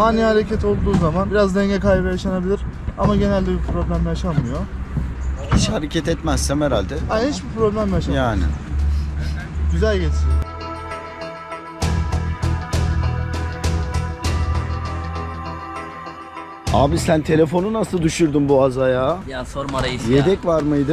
Ani hareket olduğu zaman biraz denge kaybı yaşanabilir ama genelde bir problem yaşanmıyor. Hiç hareket etmezsem herhalde. Yani hiçbir problem yaşanmıyor. Yani. Güzel geçecek. Abi sen telefonu nasıl düşürdün boğaza ya? Ya sorma reis ya. Yedek var mıydı?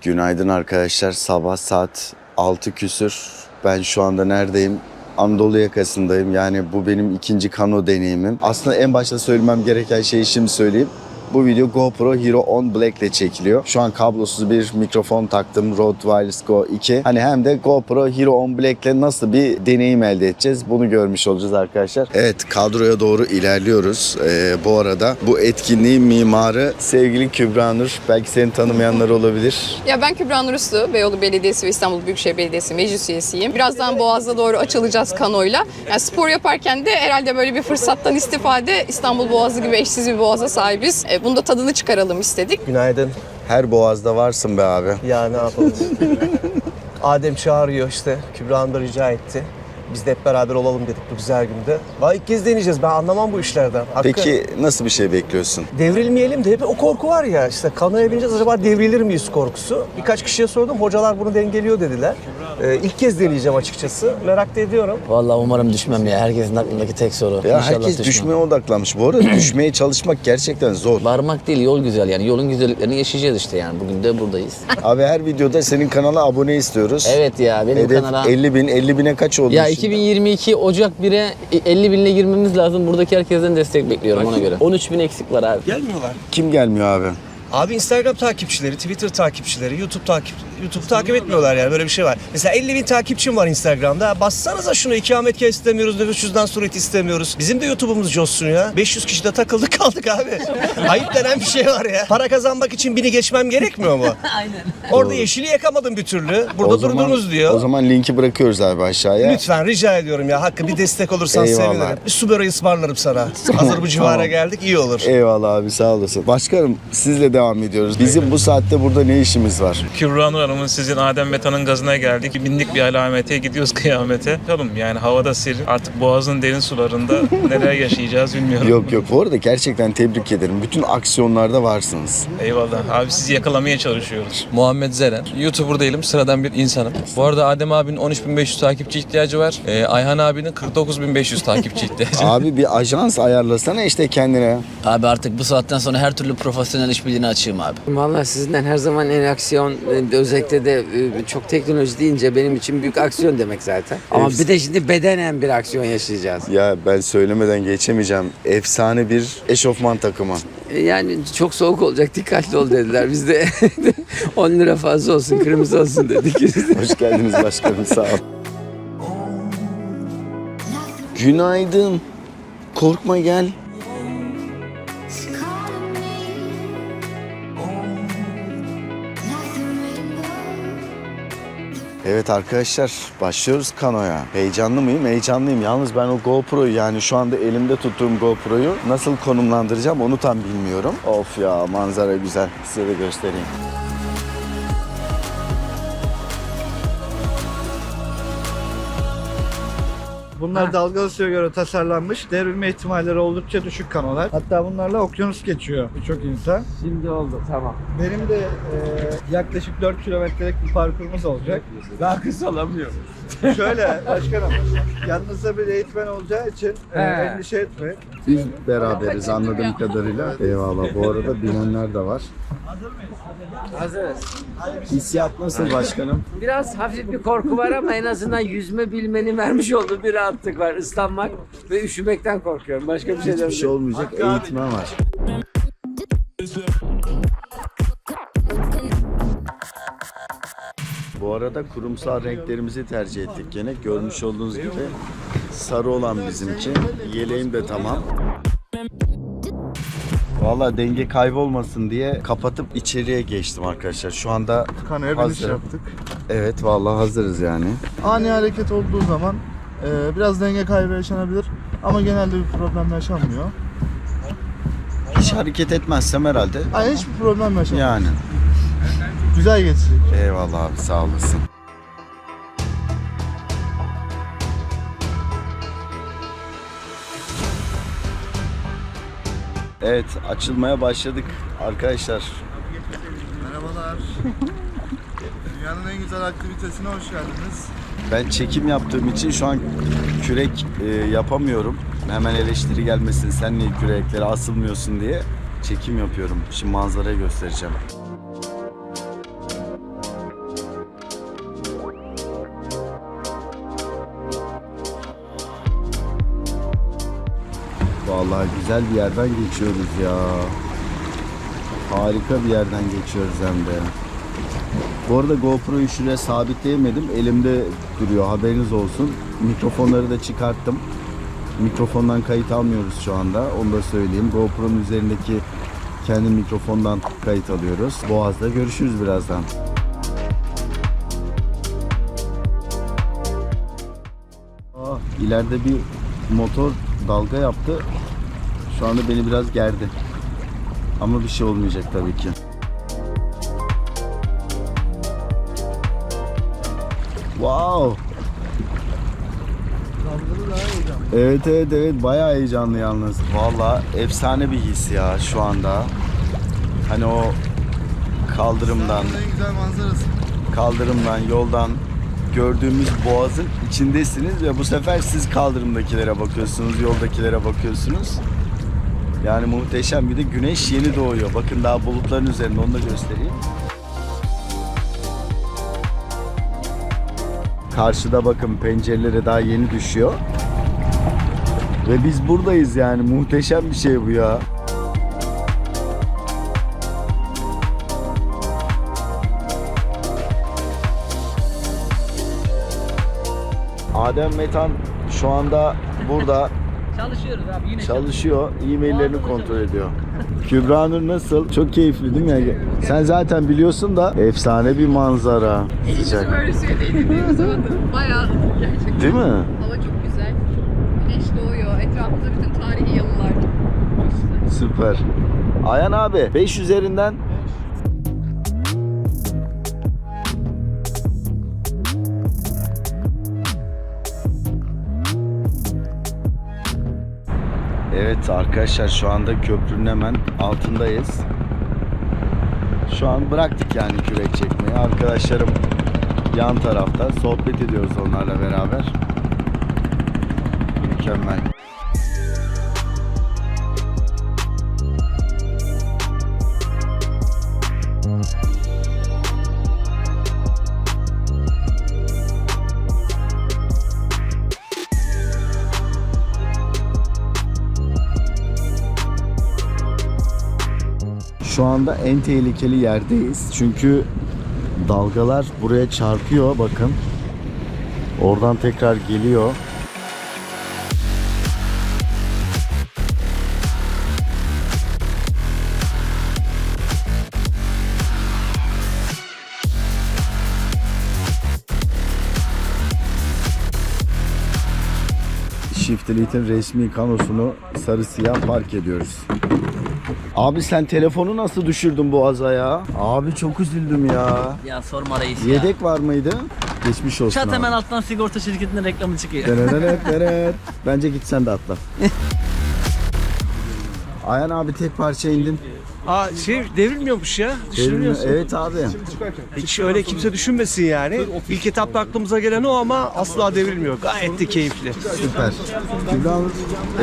Günaydın arkadaşlar. Sabah saat 6 küsür. Ben şu anda neredeyim? Anadolu yakasındayım. Yani bu benim ikinci kano deneyimim. Aslında en başta söylemem gereken şeyi şimdi söyleyeyim. Bu video GoPro Hero 10 Black ile çekiliyor. Şu an kablosuz bir mikrofon taktım. Rode Wireless Go 2. Hani hem de GoPro Hero 10 Black ile nasıl bir deneyim elde edeceğiz bunu görmüş olacağız arkadaşlar. Evet kadroya doğru ilerliyoruz. Ee, bu arada bu etkinliğin mimarı sevgili Kübra Nur. Belki seni tanımayanlar olabilir. Ya ben Kübra Nur Uslu, Beyoğlu Belediyesi ve İstanbul Büyükşehir Belediyesi meclis üyesiyim. Birazdan Boğaz'a doğru açılacağız kanoyla. Yani spor yaparken de herhalde böyle bir fırsattan istifade İstanbul Boğazı gibi eşsiz bir boğaza sahibiz. E, Bunun da tadını çıkaralım istedik. Günaydın. Her boğazda varsın be abi. Ya ne yapalım? Adem çağırıyor işte. Kübra Hanım da rica etti. Biz de hep beraber olalım dedik bu güzel günde. Vay ilk kez deneyeceğiz. Ben anlamam bu işlerden. Hakkı, Peki nasıl bir şey bekliyorsun? Devrilmeyelim de hep o korku var ya. işte kanoya bineceğiz acaba devrilir miyiz korkusu. Birkaç kişiye sordum. Hocalar bunu dengeliyor dediler. Ee, ilk kez deneyeceğim açıkçası. Merak da ediyorum. Vallahi umarım düşmem ya. Herkesin aklındaki tek soru. Ya İnşallah herkes düşmem. düşmeye odaklanmış. Bu arada düşmeye çalışmak gerçekten zor. Varmak değil yol güzel yani. Yolun güzelliklerini yaşayacağız işte yani. Bugün de buradayız. Abi her videoda senin kanala abone istiyoruz. evet ya benim Hedef kanala... 50 bin. 50 bine kaç oldu? Ya? 2022 Ocak 1'e 50 binle girmemiz lazım. Buradaki herkesten destek bekliyorum ona göre. 13 bin eksik var abi. Gelmiyorlar. Kim gelmiyor abi? Abi Instagram takipçileri, Twitter takipçileri, YouTube takip YouTube takip etmiyorlar yani böyle bir şey var. Mesela 50 bin takipçim var Instagram'da. Bassanıza şunu ikametgah istemiyoruz, nüfus cüzdan suret istemiyoruz. Bizim de YouTube'umuz coşsun ya. 500 kişi de takıldık kaldık abi. Ayıp denen bir şey var ya. Para kazanmak için bini geçmem gerekmiyor mu? Aynen. Orada yeşili yakamadım bir türlü. Burada O zaman- durdunuz diyor. O zaman linki bırakıyoruz abi aşağıya. Lütfen rica ediyorum ya Hakkı bir destek olursan Eyvallah. sevinirim. Bir su böreği ısmarlarım sana. Hazır bu civara Tamam. geldik iyi olur. Eyvallah abi sağ olasın. Başkanım sizle devam ediyoruz. Bizim bu saatte burada ne işimiz var? Kübra Nur Hanım'ın sizin Adem Meta'nın gazına geldik. Bindik bir alamete gidiyoruz kıyamete. Bakalım yani havada serin. Artık boğazın derin sularında neler yaşayacağız bilmiyorum. Yok yok bu arada gerçekten tebrik ederim. Bütün aksiyonlarda varsınız. Eyvallah. Abi sizi yakalamaya çalışıyoruz. Muhammed Zeren. YouTuber değilim, sıradan bir insanım. Bu arada Adem abinin 13.500 takipçi ihtiyacı var. Ee, Ayhan abinin 49.500 takipçi ihtiyacı var. Abi bir ajans ayarlasana işte kendine. Abi artık bu saatten sonra her türlü profesyonel işbirliğine açığım abi. Vallahi sizinden her zaman en aksiyon e, özellikle de e, çok teknoloji deyince benim için büyük aksiyon demek zaten. Ama bir de şimdi bedenen bir aksiyon yaşayacağız. Ya ben söylemeden geçemeyeceğim. Efsane bir eşofman takımı. E, Yani çok soğuk olacak dikkatli ol dediler. Biz de 10 lira fazla olsun kırmızı olsun dedik. Hoş geldiniz başkanım sağ ol. Günaydın. Korkma gel. Evet arkadaşlar başlıyoruz kanoya. Heyecanlı mıyım? Heyecanlıyım. Yalnız ben o GoPro'yu yani şu anda elimde tuttuğum GoPro'yu nasıl konumlandıracağım onu tam bilmiyorum. Of ya manzara güzel. Size de göstereyim. Bunlar dalgalı suya göre tasarlanmış. Devrilme ihtimalleri oldukça düşük kanolar. Hatta bunlarla okyanus geçiyor birçok insan. Şimdi oldu tamam. Benim de e, yaklaşık 4 kilometrelik bir parkurumuz olacak. Daha kısa olamıyor. Şöyle başkanım, yanınızda bir eğitmen olacağı için e, endişe etmeyin. Biz beraberiz anladığım kadarıyla. Eyvallah. Bu arada binenler de var. Hazırız. Hissiyat nasıl başkanım? Biraz hafif bir korku var ama en azından yüzme bilmenin vermiş olduğu bir rahatlık var. Islanmak ve üşümekten korkuyorum. Başka bir şeyden Hiçbir şey olmayacak. Eğitmen var. Bu arada kurumsal renklerimizi tercih ettik gene. Görmüş olduğunuz gibi sarı olan bizimki. Yeleğim de tamam. Valla denge kaybolmasın diye kapatıp içeriye geçtim arkadaşlar. Şu anda biniş Hazır. yaptık. evet vallahi hazırız yani. Ani hareket olduğu zaman e, biraz denge kaybı yaşanabilir ama genelde bir problem yaşanmıyor. Hiç hareket etmezsem herhalde. Yani hiçbir problem yaşanmıyor. Yani. Güzel geçecek. Eyvallah abi sağ olasın. Evet açılmaya başladık arkadaşlar. Merhabalar. Dünyanın en güzel aktivitesine hoş geldiniz. Ben çekim yaptığım için şu an kürek e, yapamıyorum. Hemen eleştiri gelmesin sen niye küreklere asılmıyorsun diye çekim yapıyorum. Şimdi manzarayı göstereceğim. Vallahi güzel bir yerden geçiyoruz ya. Harika bir yerden geçiyoruz hem de. Bu arada GoPro'yu şuraya sabitleyemedim. Elimde duruyor haberiniz olsun. Mikrofonları da çıkarttım. Mikrofondan kayıt almıyoruz şu anda. Onu da söyleyeyim. GoPro'nun üzerindeki kendi mikrofondan kayıt alıyoruz. Boğaz'da görüşürüz birazdan. Aa, ileride bir motor dalga yaptı. Şu anda beni biraz gerdi. Ama bir şey olmayacak tabii ki. Wow. Evet evet evet bayağı heyecanlı yalnız. Valla efsane bir his ya şu anda. Hani o kaldırımdan, kaldırımdan, yoldan gördüğümüz boğazın içindesiniz ve bu sefer siz kaldırımdakilere bakıyorsunuz, yoldakilere bakıyorsunuz. Yani muhteşem bir de güneş yeni doğuyor. Bakın daha bulutların üzerinde onu da göstereyim. Karşıda bakın pencerelere daha yeni düşüyor. Ve biz buradayız yani muhteşem bir şey bu ya. Adem Metan şu anda burada Çalışıyoruz abi yine. çalışıyor. E-maillerini kontrol ediyor. Kübra Nur nasıl? Çok keyifli değil mi? Sen zaten biliyorsun da efsane bir manzara. Sıcak. Böyle zaman da bayağı gerçekten. Değil mi? Hava çok güzel. Güneş doğuyor. Etrafında bütün tarihi yalılar. Çok güzel. Süper. Ayhan abi 5 üzerinden Evet arkadaşlar şu anda köprünün hemen altındayız. Şu an bıraktık yani kürek çekmeyi. Arkadaşlarım yan tarafta sohbet ediyoruz onlarla beraber. Mükemmel. Şu anda en tehlikeli yerdeyiz. Çünkü dalgalar buraya çarpıyor bakın. Oradan tekrar geliyor. Shift Elite'in resmi kanosunu sarı siyah park ediyoruz. Abi sen telefonu nasıl düşürdün boğaza ya? Abi çok üzüldüm ya. Ya sorma reis ya. Yedek var mıydı? Geçmiş olsun Çat abi. hemen alttan sigorta şirketinin reklamı çıkıyor. Denenet, denet. Bence git sen de atla. Ayhan abi tek parça indin. Aa şey devrilmiyormuş ya. Düşünülüyorsun. Evet abi. Hiç öyle kimse düşünmesin yani. İlk etapta aklımıza gelen o ama asla devrilmiyor. Gayet de keyifli. Süper. Kübra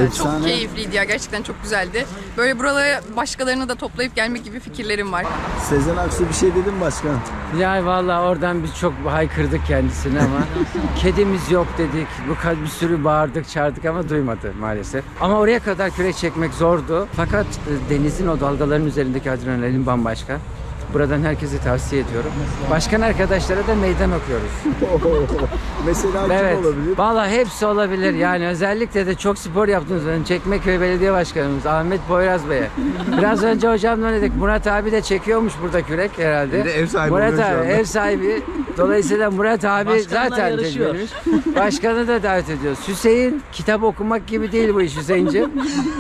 efsane. Çok keyifliydi ya. Gerçekten çok güzeldi. Böyle buralara başkalarını da toplayıp gelmek gibi fikirlerim var. Sezen Aksu bir şey dedin mi başkan? Ya vallahi oradan biz çok haykırdık kendisini ama kedimiz yok dedik. Bu kadar bir sürü bağırdık çağırdık ama duymadı maalesef. Ama oraya kadar kürek çekmek zordu. Fakat e, denizin o dalgaların üzerindeki adrenalin bambaşka. Buradan herkese tavsiye ediyorum. Başkan arkadaşlara da meydan okuyoruz. Mesela kim Evet. olabilir? Vallahi hepsi olabilir. Yani özellikle de çok spor yaptığınız zaman Çekmeköy Belediye Başkanımız Ahmet Poyraz Bey'e. Biraz önce hocamla dedik. Murat abi de çekiyormuş burada kürek herhalde. Bir de ev sahibi Murat abi ev sahibi. Dolayısıyla Murat abi Başkanla zaten yarışıyor. tecrübelimiş. Başkanı da davet ediyoruz. Hüseyin kitap okumak gibi değil bu iş Hüseyin'ciğim.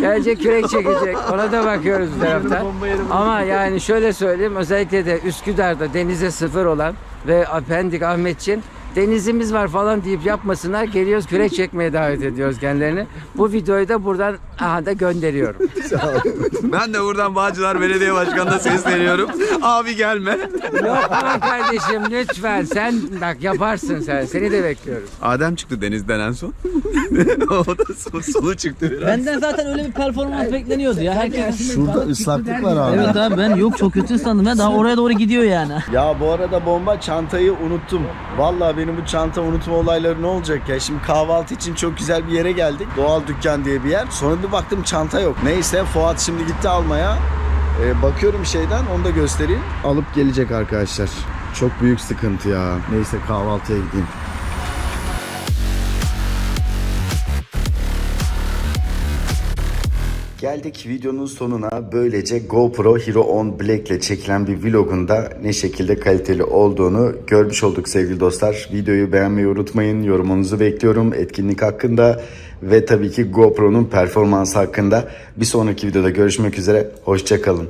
Gelecek kürek çekecek. Ona da bakıyoruz bir taraftan. Ama yani şöyle söyleyeyim özellikle de Üsküdar'da denize sıfır olan ve Pendik Ahmetçin denizimiz var falan deyip yapmasınlar. Geliyoruz kürek çekmeye davet ediyoruz kendilerini. Bu videoyu da buradan aha da gönderiyorum. Ben de buradan Bağcılar Belediye Başkanı'na sesleniyorum. Abi gelme. Yok aman kardeşim lütfen sen bak yaparsın sen. Seni de bekliyoruz. Adem çıktı denizden en son. o da son, solu çıktı biraz. Benden zaten öyle bir performans bekleniyordu ya. Herkes Şurada ıslaklık var abi. Evet abi ben yok çok kötü sandım ya. Daha oraya doğru gidiyor yani. Ya bu arada bomba çantayı unuttum. Vallahi benim bu çanta unutma olayları ne olacak ya? Şimdi kahvaltı için çok güzel bir yere geldik. Doğal Dükkan diye bir yer. Sonra bir baktım çanta yok. Neyse Fuat şimdi gitti almaya. Ee, bakıyorum şeyden onu da göstereyim. Alıp gelecek arkadaşlar. Çok büyük sıkıntı ya. Neyse kahvaltıya gideyim. Geldik videonun sonuna. Böylece GoPro Hero 10 Black ile çekilen bir vlogunda ne şekilde kaliteli olduğunu görmüş olduk sevgili dostlar. Videoyu beğenmeyi unutmayın. Yorumunuzu bekliyorum. Etkinlik hakkında ve tabii ki GoPro'nun performansı hakkında. Bir sonraki videoda görüşmek üzere. Hoşçakalın.